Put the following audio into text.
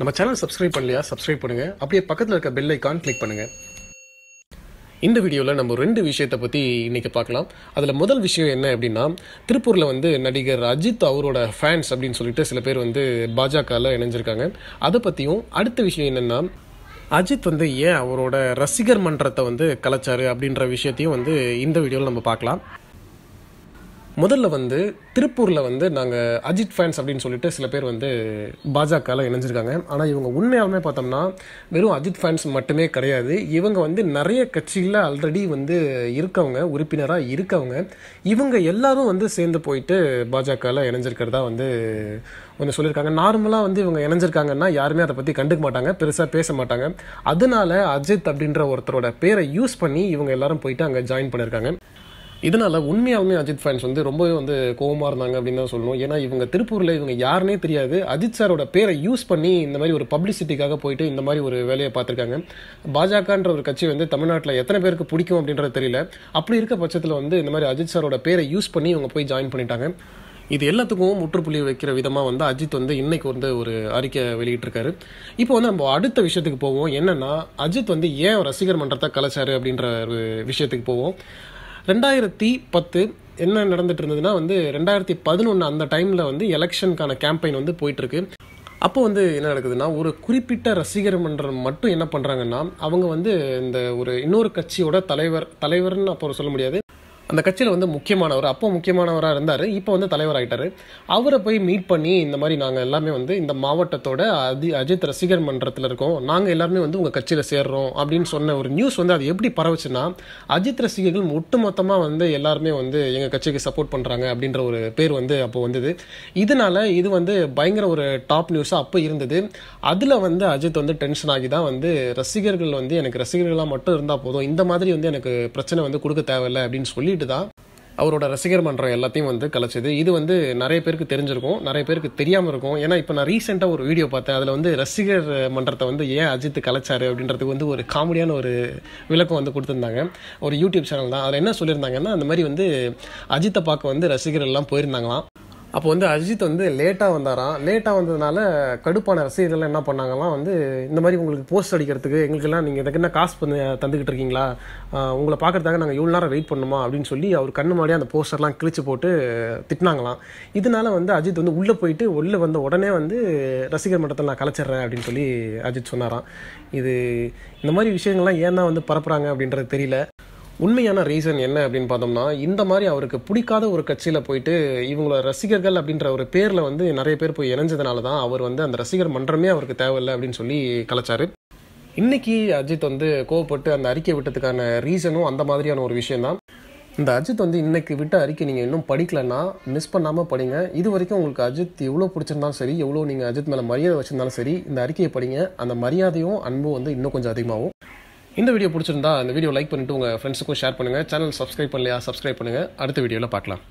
நம்ம channel subscribe பண்ணலையா? Subscribe பண்ணுங்கள் அப்படியே பக்கத்தில் இருக்க பெல் ஐக்கான் கிளிக் பண்ணுங்கள் இந்த வீடியோவில் நம்ம ரெண்டு விஷயத்தை பற்றி இன்றைக்கி பார்க்கலாம். அதில் முதல் விஷயம் என்ன அப்படின்னா திருப்பூரில் வந்து நடிகர் அஜித் அவரோட ஃபேன்ஸ் அப்படின்னு சொல்லிட்டு சில பேர் வந்து பாஜகவில் இணைஞ்சிருக்காங்க. அதை பற்றியும் அடுத்த விஷயம் என்னென்னா அஜித் வந்து ஏன் அவரோட ரசிகர் மன்றத்தை வந்து கலைச்சாரு அப்படின்ற விஷயத்தையும் வந்து இந்த வீடியோவில் நம்ம பார்க்கலாம். முதல்ல வந்து திருப்பூரில் வந்து நாங்கள் அஜித் ஃபேன்ஸ் அப்படின்னு சொல்லிட்டு சில பேர் வந்து பாஜகவில் இணைஞ்சிருக்காங்க. ஆனால் இவங்க உண்மையாலுமே பார்த்தோம்னா வெறும் அஜித் ஃபேன்ஸ் மட்டுமே கிடையாது. இவங்க வந்து நிறைய கட்சியில் ஆல்ரெடி வந்து இருக்கவங்க உறுப்பினராக இருக்கவங்க. இவங்க எல்லாரும் வந்து சேர்ந்து போயிட்டு பாஜகவில் இணைஞ்சிருக்கிறதா வந்து ஒன்று சொல்லியிருக்காங்க நார்மலாக வந்து இவங்க இணைஞ்சிருக்காங்கன்னா யாருமே அதை பற்றி கண்டுக்க மாட்டாங்க பெருசாக பேச மாட்டாங்க. அதனால அஜித் அப்படின்ற ஒருத்தரோட பேரை யூஸ் பண்ணி இவங்க எல்லாரும் போயிட்டு அங்கே ஜாயின் பண்ணியிருக்காங்க இதனால உண்மையாலுமே அஜித் ஃபேன்ஸ் வந்து ரொம்பவே வந்து கோபமாக இருந்தாங்க அப்படின்னு தான் சொல்லணும். ஏன்னா இவங்க திருப்பூரில் இவங்க யாருனே தெரியாது. அஜித் சாரோட பேரை யூஸ் பண்ணி இந்த மாதிரி ஒரு பப்ளிசிட்டிக்காக போயிட்டு இந்த மாதிரி ஒரு வேலையை பார்த்துருக்காங்க. பாஜகன்ற ஒரு கட்சி வந்து தமிழ்நாட்டில் எத்தனை பேருக்கு பிடிக்கும் அப்படின்றது தெரியல. அப்படி இருக்க பட்சத்தில் வந்து இந்த மாதிரி அஜித் சாரோட பேரை யூஸ் பண்ணி இவங்க போய் ஜாயின் பண்ணிட்டாங்க. இது எல்லாத்துக்கும் முற்றுப்புள்ளி வைக்கிற விதமாக வந்து அஜித் வந்து இன்னைக்கு வந்து ஒரு அறிக்கை வெளியிட்டிருக்காரு. இப்போ வந்து நம்ம அடுத்த விஷயத்துக்கு போவோம். என்னன்னா அஜித் வந்து ஏன் ரசிகர் மன்றத்தை கலைச்சாரு அப்படின்ற ஒரு விஷயத்துக்கு போவோம். ரெண்டாயிரத்தி பத்து என்ன நடந்துட்டு இருந்ததுன்னா வந்து ரெண்டாயிரத்தி பதினொன்று அந்த டைமில் வந்து எலெக்ஷனுக்கான கேம்பெயின் வந்து போயிட்டுருக்கு. அப்போ வந்து என்ன நடக்குதுன்னா ஒரு குறிப்பிட்ட ரசிகர் மன்றம் மட்டும் என்ன பண்ணுறாங்கன்னா அவங்க வந்து இந்த ஒரு இன்னொரு கட்சியோட தலைவர் தலைவர்னு அப்போ சொல்ல முடியாது. அந்த கட்சியில் வந்து முக்கியமானவர் அப்போ முக்கியமானவராக இருந்தார் இப்போ வந்து தலைவராகிட்டார் அவரை போய் மீட் பண்ணி இந்த மாதிரி நாங்கள் எல்லாமே வந்து இந்த மாவட்டத்தோட அதி அஜித் ரசிகர் மன்றத்தில் இருக்கோம். நாங்கள் எல்லாருமே வந்து உங்கள் கட்சியில் சேர்றோம் அப்படின்னு சொன்ன ஒரு நியூஸ் வந்து அது எப்படி பரவுச்சுன்னா அஜித் ரசிகர்கள் ஒட்டுமொத்தமாக வந்து எல்லாருமே வந்து எங்கள் கட்சிக்கு சப்போர்ட் பண்ணுறாங்க அப்படின்ற ஒரு பேர் வந்து அப்போ வந்தது. இதனால இது வந்து பயங்கர ஒரு டாப் நியூஸாக அப்போ இருந்தது. அதில் வந்து அஜித் வந்து டென்ஷன் ஆகி தான் வந்து ரசிகர்கள் வந்து எனக்கு ரசிகர்களாக மட்டும் இருந்தால் போதும். இந்த மாதிரி வந்து எனக்கு பிரச்சனை வந்து கொடுக்க தேவையில்லை அப்படின்னு சொல்லி சொல்லிட்டு தான் அவரோட ரசிகர் மன்றம் எல்லாத்தையும் வந்து கலைச்சது. இது வந்து நிறைய பேருக்கு தெரிஞ்சிருக்கும் நிறைய பேருக்கு தெரியாமல் இருக்கும். ஏன்னா இப்போ நான் ரீசெண்டாக ஒரு வீடியோ பார்த்தேன். அதில் வந்து ரசிகர் மன்றத்தை வந்து ஏன் அஜித் கலைச்சாரு அப்படின்றதுக்கு வந்து ஒரு காமெடியான ஒரு விளக்கம் வந்து கொடுத்துருந்தாங்க. ஒரு யூடியூப் சேனல் தான். அதில் என்ன சொல்லியிருந்தாங்கன்னா அந்த மாதிரி வந்து அஜித்தை பார்க்க வந்து ரசிகர் எல்லாம் போயிருந்தாங்களாம். அப்போ வந்து அஜித் வந்து லேட்டாக வந்தாராம். லேட்டாக வந்ததுனால கடுப்பான ரசிகர்கள் என்ன பண்ணாங்களாம் வந்து இந்த மாதிரி உங்களுக்கு போஸ்ட் அடிக்கிறதுக்கு எங்களுக்கெல்லாம் நீங்கள் எதுக்குன்னு என்ன காசு பண்ண தந்துக்கிட்டு இருக்கீங்களா? உங்களை பார்க்கறதுக்காக நாங்கள் இவ்வளோ நேரம் வெயிட் பண்ணுமா? அப்படின்னு சொல்லி அவர் கண்ணு முன்னாடியே அந்த போஸ்டர்லாம் கிழிச்சு போட்டு திட்டினாங்களாம். இதனால வந்து அஜித் வந்து உள்ளே போயிட்டு உள்ளே வந்த உடனே வந்து ரசிகர் மன்றத்தில் நான் கலைச்சிட்றேன் அப்படின்னு சொல்லி அஜித் சொன்னாராம். இது இந்த மாதிரி விஷயங்கள்லாம் ஏன் தான் வந்து பரப்புகிறாங்க அப்படின்றது தெரியல. உண்மையான ரீசன் என்ன அப்படின்னு பார்த்தோம்னா இந்த மாதிரி அவருக்கு பிடிக்காத ஒரு கட்சியில் போயிட்டு இவங்களோட ரசிகர்கள் அப்படின்ற ஒரு பேரில் வந்து நிறைய பேர் போய் இணைஞ்சதுனால தான் அவர் வந்து அந்த ரசிகர் மன்றமே அவருக்கு தேவையில்லை அப்படின்னு சொல்லி கலைச்சாரு. இன்னைக்கு அஜித் வந்து கோவப்பட்டு அந்த அறிக்கை விட்டதுக்கான ரீசனும் அந்த மாதிரியான ஒரு விஷயம்தான். இந்த அஜித் வந்து இன்னைக்கு விட்ட அறிக்கை நீங்கள் இன்னும் படிக்கலன்னா மிஸ் பண்ணாமல் படிங்க. இது வரைக்கும் உங்களுக்கு அஜித் எவ்வளோ பிடிச்சிருந்தாலும் சரி எவ்வளோ நீங்கள் அஜித் மேலே மரியாதை வச்சுருந்தாலும் சரி இந்த அறிக்கையை படிங்க. அந்த மரியாதையும் அன்பும் வந்து இன்னும் கொஞ்சம் அதிகமாகும். இந்த வீடியோ பிடிச்சிருந்தா இந்த வீடியோ லைக் பண்ணிட்டு உங்கள் ஃப்ரெண்ட்ஸுக்கும் ஷேர் பண்ணுங்கள் சேனல் சப்ஸ்கிரைப் பண்ணலையா சப்ஸ்கிரைப் பண்ணுங்கள் அடுத்த வீடியோவில் பார்க்கலாம்.